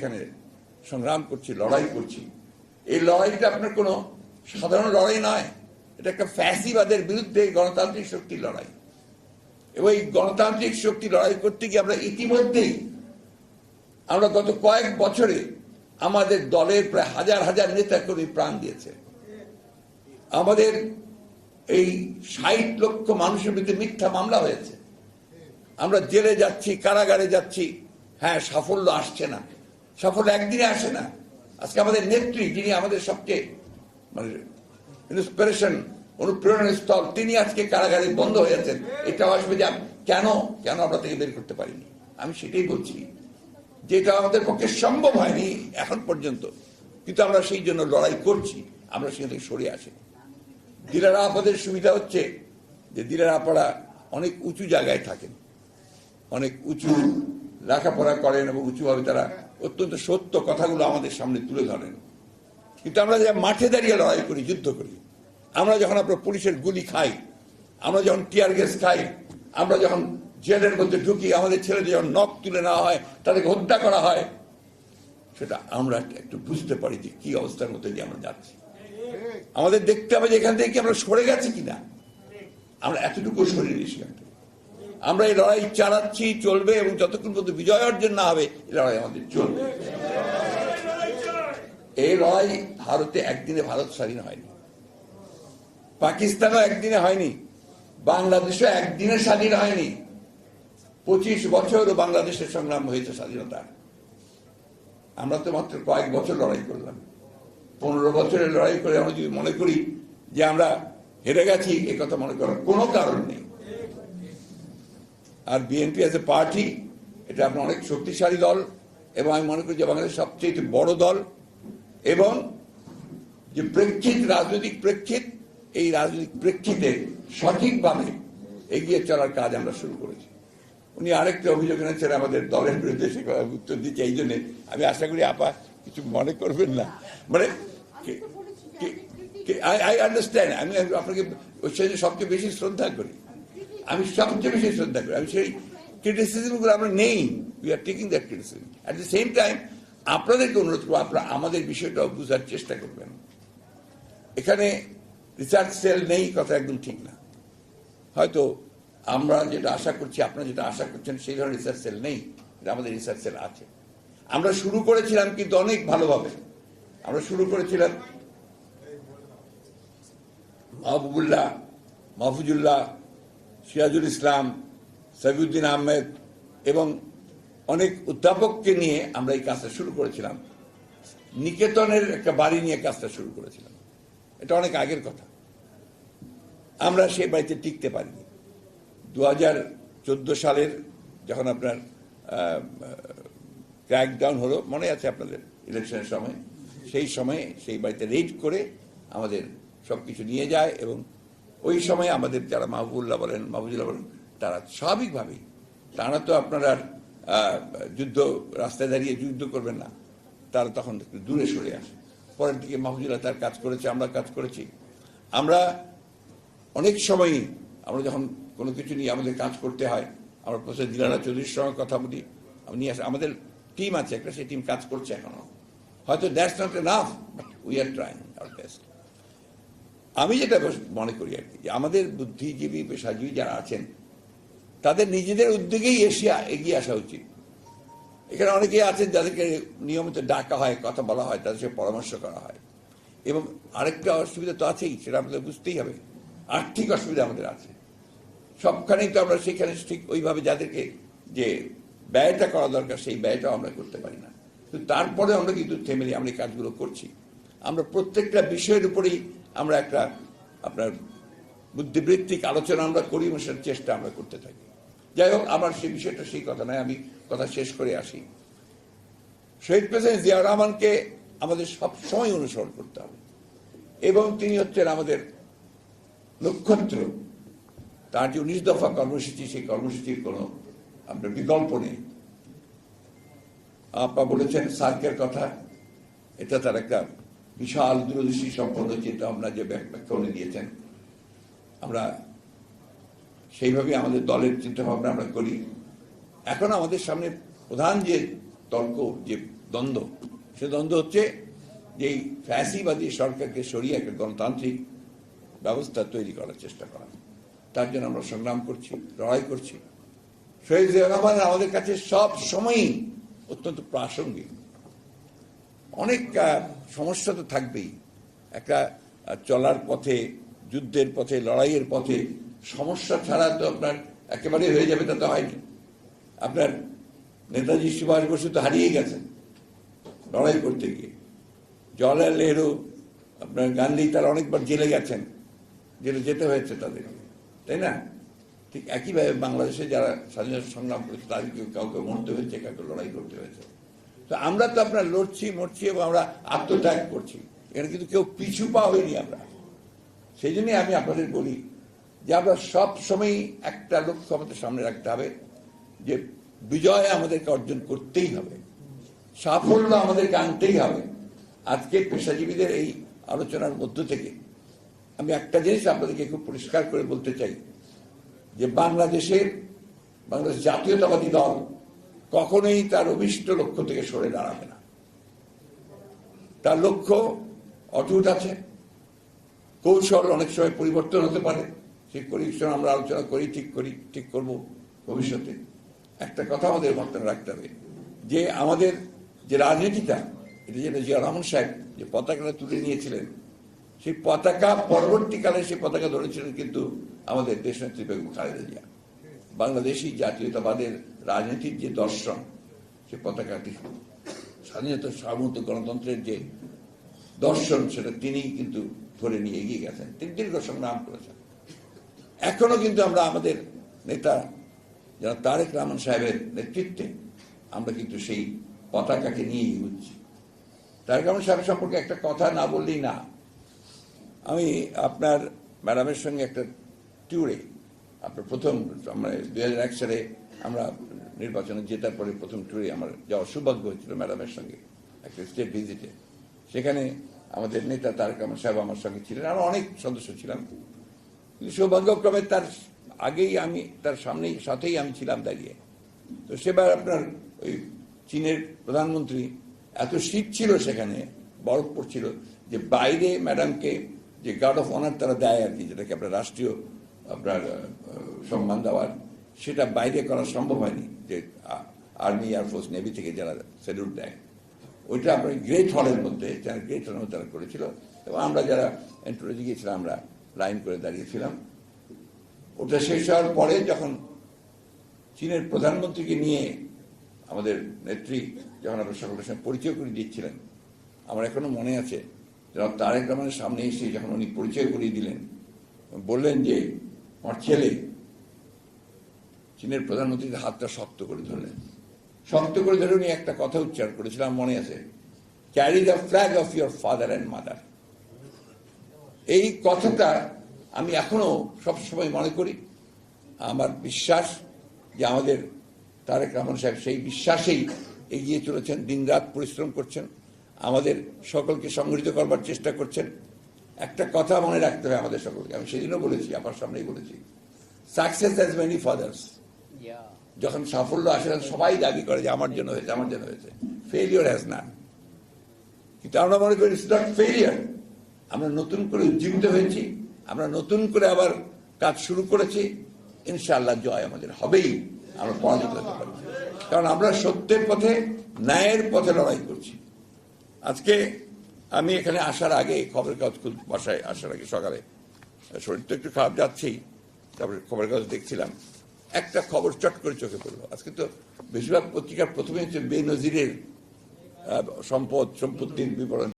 এখানে সংগ্রাম করছি, লড়াই করছি। এই লড়াইটা আপনার কোনো সাধারণ লড়াই নয়। এটা একটা ফ্যাসিবাদের বিরুদ্ধে গণতান্ত্রিক শক্তির লড়াই। এবং এই গণতান্ত্রিক শক্তি লড়াই করতে গিয়ে আমরা ইতিমধ্যেই, আমরা গত কয়েক বছরে আমাদের দলের প্রায় হাজার হাজার নেতা কর্মী প্রাণ দিয়েছে। আমাদের এই ষাট লক্ষ মানুষের বিরুদ্ধে মিথ্যা মামলা হয়েছে। আমরা জেলে যাচ্ছি, কারাগারে যাচ্ছি। হ্যাঁ সাফল্য আসছে না। সাফল্য একদিনে আসে না। আজকে আমাদের নেত্রী, যিনি আমাদের সবচেয়ে মানে ইন্সপিরেশন অনুপ্রেরণার স্থল, তিনি আজকে কারাগারে বন্ধ হয়েছেন এটাও আসবে যে কেন? কেন আমরা তাকে বের করতে পারিনি? আমি সেটাই বলছি যেটা আমাদের পক্ষে সম্ভব হয়নি এখন পর্যন্ত। কিন্তু আমরা সেই জন্য লড়াই করছি, আমরা সেখান থেকে সরে আসি। দিলারা আপাদের সুবিধা হচ্ছে যে দিলারা আপারা অনেক উঁচু জায়গায় থাকেন। অনেক উঁচু লেখাপড়া করেন এবং উঁচুভাবে তারা অত্যন্ত সত্য কথাগুলো আমাদের সামনে তুলে ধরেন। কিন্তু আমরা যে মাঠে দাঁড়িয়ে লড়াই করি, যুদ্ধ করি, আমরা যখন আপনার পুলিশের গুলি খাই, আমরা যখন টিয়ার গ্যাস খাই, আমরা যখন জেলের মধ্যে ঢুকি, আমাদের ছেলেদের যখন নখ তুলে নেওয়া হয়, তাদেরকে হত্যা করা হয়, সেটা আমরা একটু বুঝতে পারি যে কি অবস্থার মধ্যে দিয়ে আমরা যাচ্ছি। আমাদের দেখতে হবে যে এখান থেকে কি আমরা সরে গেছি কিনা। আমরা এতটুকু সেখান থেকে আমরা এই লড়াই চালাচ্ছি, চলবে এবং যতক্ষণ পর্যন্ত বিজয় অর্জন না হবে, এই লড়াই আমাদের চলবে। এই লড়াই ভারতে একদিনে ভারত স্বাধীন হয়নি। পাকিস্তানও একদিনে হয়নি। বাংলাদেশও একদিনে স্বাধীন হয়নি। পঁচিশ বছর বাংলাদেশের সংগ্রাম হয়েছে স্বাধীনতা। আমরা তো মাত্র কয়েক বছর লড়াই করলাম। পনেরো বছরের লড়াই করে আমরা যদি মনে করি যে আমরা হেরে গেছি কথা মনে করার কোনো কারণ নেই। আর বিএনপি এজ এ পার্টি এটা আপনার অনেক শক্তিশালী দল, এবং আমি মনে করি যে বাংলাদেশের সবচেয়ে বড় দল, এবং যে প্রেক্ষিত, রাজনৈতিক প্রেক্ষিত, এই রাজনৈতিক প্রেক্ষিতে সঠিকভাবে এগিয়ে চলার কাজ আমরা শুরু করেছি। উনি আরেকটা অভিযোগ এনেছেন আমাদের দলের বিরুদ্ধে, সে উত্তর দিচ্ছে, এই জন্যে আমি আশা করি আপা কিছু মনে করবেন না। মানে আই আন্ডারস্ট্যান্ড আমি আপনাকে ওই সবচেয়ে বেশি শ্রদ্ধা করি। আমি সবচেয়ে বেশি শ্রদ্ধা করি। আমি সেই ক্রিটিসিজমগুলো আমরা নেই। We are taking that criticism at the same time আপনাদেরকে অনুরোধ করব, আপনারা আমাদের বিষয়টাও বোঝার চেষ্টা করবেন। এখানে রিসার্চ সেল নেই, কথা একদম ঠিক না। হয়তো আমরা যেটা আশা করছি, আপনারা যেটা আশা করছেন, সেই ধরনের রিসার্চ সেল নেই। আমাদের রিসার্চ সেল আছে। আমরা শুরু করেছিলাম কিন্তু অনেক ভালোভাবে। আমরা শুরু করেছিলাম মাহবুবুল্লাহ, মাহফুজুল্লাহ সিরাজুল ইসলাম সবিউদ্দিন আহমেদ এবং অনেক অধ্যাপককে নিয়ে আমরা এই কাজটা শুরু করেছিলাম। নিকেতনের একটা বাড়ি নিয়ে কাজটা শুরু করেছিলাম। এটা অনেক আগের কথা। আমরা সেই বাড়িতে টিকতে পারিনি। দু হাজার চোদ্দ সালের যখন আপনার ক্র্যাকডাউন হলো, মনে আছে আপনাদের ইলেকশনের সময়? সেই সময়ে সেই বাড়িতে রেড করে আমাদের সব কিছু নিয়ে যায় এবং ওই সময় আমাদের যারা মাহবুল্লাহ বলেন মাহবুবুল্লাহ বলেন, তারা স্বাভাবিকভাবেই, তারা তো আপনার যুদ্ধ রাস্তায় দাঁড়িয়ে যুদ্ধ করবেন না। তারা তখন একটু দূরে সরে আসে। পরের দিকে মাহবুবুল্লাহ তার কাজ করেছে, আমরা কাজ করেছি। আমরা অনেক সময়ই আমরা যখন কোনো কিছু নিয়ে আমাদের কাজ করতে হয়, আমরা প্রফেসর দিলারা চৌধুরীর সঙ্গে কথা বলি, আমি নিয়ে আসি, আমাদের টিম আছে, একটা সেই টিম কাজ করছে এখনও। হয়তো that's not enough, but we are trying our best. আমি যেটা মনে করি আর কি আমাদের বুদ্ধিজীবী, পেশাজীবী যারা আছেন, তাদের নিজেদের উদ্যোগেই এশিয়া এগিয়ে আসা উচিত। এখানে অনেকেই আছেন যাদেরকে নিয়মিত ডাকা হয়, কথা বলা হয়, তাদের সাথে পরামর্শ করা হয়। এবং আরেকটা অসুবিধা তো আছেই, সেটা আমাদের বুঝতেই হবে। আর্থিক অসুবিধা আমাদের আছে। সবখানেই তো আমরা সেখানে ঠিক ওইভাবে যাদেরকে যে ব্যয়টা করা দরকার, সেই ব্যয়টাও আমরা করতে পারি না। তারপরে আমরা কিন্তু থেমেলি আমরা কাজগুলো করছি। আমরা প্রত্যেকটা বিষয়ের উপরেই আমরা একটা আপনার বুদ্ধিবৃত্তিক আলোচনা আমরা করি এবং সেটার চেষ্টা আমরা করতে থাকি। যাই হোক, আমার সেই বিষয়টা সেই কথা নয়, আমি কথা শেষ করে আসি। শহীদ প্রেসিডেন্ট জিয়া রহমানকে আমাদের সব সময় অনুসরণ করতে হবে এবং তিনি হচ্ছেন আমাদের নক্ষত্র। তার যে উনিশ দফা কর্মসূচি, সেই কর্মসূচির কোনো আপনার বিকল্প নেই। আপা বলেছেন, সার্কের কথা। এটা তার একটা বিশাল দূরদৃষ্টি সম্পন্ন চিন্তা ভাবনা যে ব্যাখ্যা উনি দিয়েছেন, আমরা সেইভাবে আমাদের দলের চিন্তা ভাবনা আমরা করি। এখন আমাদের সামনে প্রধান যে তর্ক, যে দ্বন্দ্ব, সে দ্বন্দ্ব হচ্ছে যে ফ্যাসিবাদী সরকারকে সরিয়ে একটা গণতান্ত্রিক ব্যবস্থা তৈরি করার চেষ্টা করা। তার জন্য আমরা সংগ্রাম করছি, লড়াই করছি। শহীদ রহমান আমাদের কাছে সব সময়ই অত্যন্ত প্রাসঙ্গিক। অনেক সমস্যা তো থাকবেই। একটা চলার পথে, যুদ্ধের পথে, লড়াইয়ের পথে সমস্যা ছাড়া তো আপনার একেবারে হয়ে যাবে, তা তো হয়নি আপনার নেতাজি সুভাষ বসু তো হারিয়ে গেছেন লড়াই করতে গিয়ে। জওয়াহরলাল নেহরু, আপনার গান্ধী তারা অনেকবার জেলে গেছেন, জেলে যেতে হয়েছে তাদের তাই না? ঠিক একইভাবে বাংলাদেশে যারা স্বাধীনতা সংগ্রাম করেছে তাদেরকে কাউকে মরতে হয়েছে, কাউকে লড়াই করতে হয়েছে। তো আমরা তো আপনার লড়ছি, মরছি এবং আমরা আত্মত্যাগ করছি। এখানে কিন্তু কেউ পিছু পা হয়নি আমরা। সেই জন্যই আমি আপনাদের বলি যে আমরা সব সময় একটা লক্ষ্য আমাদের সামনে রাখতে হবে যে বিজয় আমাদেরকে অর্জন করতেই হবে। সাফল্য আমাদেরকে আনতেই হবে। আজকে পেশাজীবীদের এই আলোচনার মধ্য থেকে আমি একটা জিনিস আপনাদেরকে খুব পরিষ্কার করে বলতে চাই যে বাংলাদেশের, বাংলাদেশ জাতীয়তাবাদী দল কখনোই তার অভিষ্ট লক্ষ্য থেকে সরে দাঁড়াবে না। তার লক্ষ্য অটুট আছে। কৌশল অনেক সময় পরিবর্তন হতে পারে। সেই পরিবর্তন আমরা আলোচনা করি, ঠিক করি, ঠিক করব ভবিষ্যতে। একটা কথা আমাদের মাথায় রাখতে হবে, যে আমাদের যে রাজনীতিটা, এটা যেটা জিয়া রহমান সাহেব যে পতাকাটা তুলে নিয়েছিলেন, সেই পতাকা পরবর্তীকালে সেই পতাকা ধরেছিলেন কিন্তু আমাদের দেশনেত্রী বেগম খালেদা জিয়া। বাংলাদেশি জাতীয়তাবাদের রাজনীতির যে দর্শন সে পতাকাটি স্বাধীনতা সার্বভৌমত্ব গণতন্ত্রের যে দর্শন, সেটা তিনি কিন্তু ধরে নিয়ে এগিয়ে গেছেন। তিনি দীর্ঘ সংগ্রাম করেছেন। এখনও কিন্তু আমরা আমাদের নেতা যারা তারেক রহমান সাহেবের নেতৃত্বে আমরা কিন্তু সেই পতাকাকে নিয়ে এগোচ্ছি। তারেক রহমান সাহেব সম্পর্কে একটা কথা না বললেই না। আমি আপনার ম্যাডামের সঙ্গে একটা ট্যুরে আপনার প্রথম মানে দুই হাজার এক সালে আমরা নির্বাচনে জেতার পরে প্রথম ট্যুরে আমার যাওয়ার সৌভাগ্য হয়েছিল ম্যাডামের সঙ্গে, একটা স্টেট ভিজিটে সেখানে আমাদের নেতা তারেক রহমান সাহেব আমার সঙ্গে ছিলেন, আরও অনেক সদস্য ছিলাম। কিন্তু সৌভাগ্যক্রমে তার আগেই আমি, তার সামনেই, সাথেই আমি ছিলাম দাঁড়িয়ে। তো সেবার আপনার ওই চীনের প্রধানমন্ত্রী এত শীত ছিল সেখানে, বরফ পড়ছিল যে বাইরে ম্যাডামকে যে গার্ড অফ অনার তারা দেয় আর কি, যেটাকে আপনার রাষ্ট্রীয় আপনার সম্মান দেওয়ার, সেটা বাইরে করা সম্ভব হয়নি যে আর্মি এয়ারফোর্স নেভি থেকে যারা স্যালুট দেয়। ওইটা আপনার গ্রেট হলের মধ্যে, যারা গ্রেট হলের মধ্যে তারা করেছিল, এবং আমরা যারা এন্ট্রোলজি গিয়েছিলাম আমরা লাইন করে দাঁড়িয়েছিলাম। ওটা শেষ হওয়ার পরে যখন চীনের প্রধানমন্ত্রীকে নিয়ে আমাদের নেত্রী যখন আমরা সকলের সঙ্গে পরিচয় করে দিচ্ছিলেন, আমার এখনও মনে আছে যখন তারেক রহমানের সামনে এসে যখন উনি পরিচয় করিয়ে দিলেন, বললেন যে আমার ছেলে, চীনের প্রধানমন্ত্রীর হাতটা শক্ত করে ধরলেন। শক্ত করে ধরে উনি একটা কথা উচ্চারণ করেছিলাম, মনে আছে? Carry the flag of your father and mother এই কথাটা আমি এখনও সবসময় মনে করি। আমার বিশ্বাস যে আমাদের তারেক রহমান সাহেব সেই বিশ্বাসেই এগিয়ে চলেছেন, দিনরাত পরিশ্রম করছেন, আমাদের সকলকে সংগঠিত করবার চেষ্টা করছেন। একটা কথা মনে রাখতে হবে আমাদের সকলকে। আমি সেদিনও বলেছি আমার সামনেই বলেছি। সাকসেস হ্যাজ মেনি ফাদার্স যখন সাফল্য আসে তখন সবাই দাবি করে যে আমার জন্য হয়েছে আমার জন্য হয়েছে। ফেলিওর হ্যাজ না কিন্তু আমরা মনে করি ইটস নট ফেলিয়ার আমরা নতুন করে উজ্জীবিত হয়েছি আমরা নতুন করে আবার কাজ শুরু করেছি। ইনশাআল্লাহ জয় আমাদের হবেই আমরা পরাজিত হতে পারি। কারণ আমরা সত্যের পথে ন্যায়ের পথে লড়াই করছি। আজকে আমি এখানে আসার আগে খবরের কাগজ বাসায় আসার আগে সকালে শরীর তো একটু খারাপ যাচ্ছেই, তারপরে খবরের কাগজ দেখছিলাম। একটা খবর চট করে চোখে পড়ল। আজকে তো বেশিরভাগ পত্রিকার প্রথমে হচ্ছে বেনজিরের সম্পদ, সম্পত্তির বিবরণ।